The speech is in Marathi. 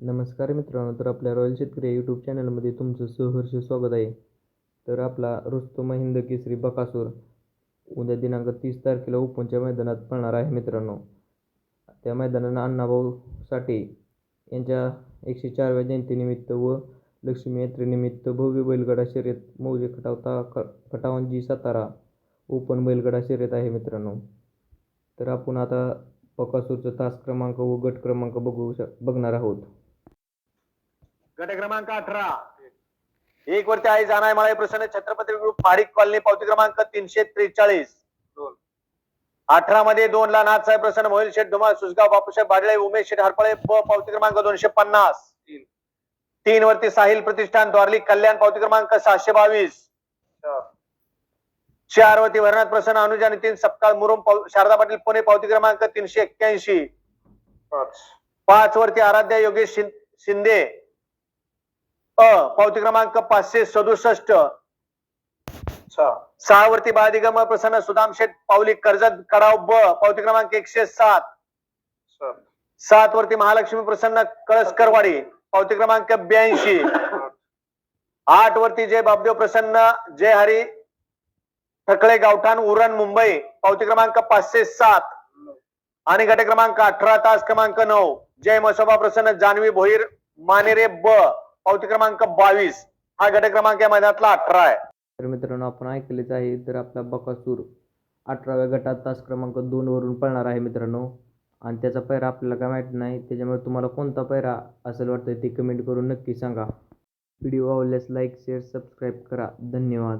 नमस्कार मित्रांनो तर आपल्या रॉयल शेतकरी यूट्यूब चॅनलमध्ये तुमचं सहर्ष स्वागत आहे. तर आपला रुस्तम हिंद केसरी बकासूर उद्या दिनांक तीस तारखेला ओपनच्या मैदानात पळणार आहे मित्रांनो. त्या मैदानानं अण्णाभाऊ साठे यांच्या एकशे चारव्या जयंतीनिमित्त व लक्ष्मी यात्रेनिमित्त भव्य बैलगडा शर्यत मौजे खटावता ख खटावंजी सातारा ओपन बैलगडा शर्यत आहे मित्रांनो. तर आपण आता बकासूरचा तास क्रमांक व गट क्रमांक बघू श बघणार आहोत. गट क्रमांक अठरा. एक वरती आहे जाणार मला प्रसन्न छत्रपती ग्रुप फारिक कॉलनी पावती क्रमांक तीनशे त्रेचाळीस. अठरा मध्ये दोन ला नाथसाहेब प्रसन्न मोहिल शेठ धुमाळ सुसगाव बापूसाहेब बाडळे उमेश शेठ हरपळे ब पावती क्रमांक दोनशे पन्नास. तीन. वरती साहिल प्रतिष्ठान द्वारली कल्याण पावती क्रमांक सहाशे बावीस. चार. वरती भरनाथ प्रसन्न अनुज आणि तीन सप्ताह मुरुम शारदा पाटील पुणे पावती क्रमांक तीनशे एक्क्याऐंशी. पाच. वरती आराध्या योगेश शिंदे. अ पावती क्रमांक पाचशे सदुसष्ट. सहा वरती बाळदिगम प्रसन्न सुदाम शेठ पावली कर्जत कडाव ब पावती क्रमांक एकशे सात. सात वरती महालक्ष्मी प्रसन्न कळसकरवाडी पावती क्रमांक ब्याऐंशी. आठ वरती जय बाबदेव प्रसन्न जय हरी ठकळे गावठाण उरण मुंबई पावती क्रमांक पाचशे सात. आणि गट क्रमांक अठरा तास क्रमांक नऊ. जय मसोबा प्रसन्न जान्हवी भोईर मानेरे ब. पावती क्रमांक बावीस. हा गट क्रमांक या मैदानातला अठरा आहे. तर मित्रांनो आपण ऐकलेच आहे तर आपला बकासूर अठराव्या गटात तास क्रमांक दोन वरून पळणार आहे मित्रांनो. आणि त्याचा पैरा आपल्याला काय माहीत नाही त्याच्यामुळे तुम्हाला कोणता पैरा असेल वाटतं ते कमेंट करून नक्की सांगा. व्हिडिओ आवडल्यास लाईक शेअर सबस्क्राईब करा. धन्यवाद.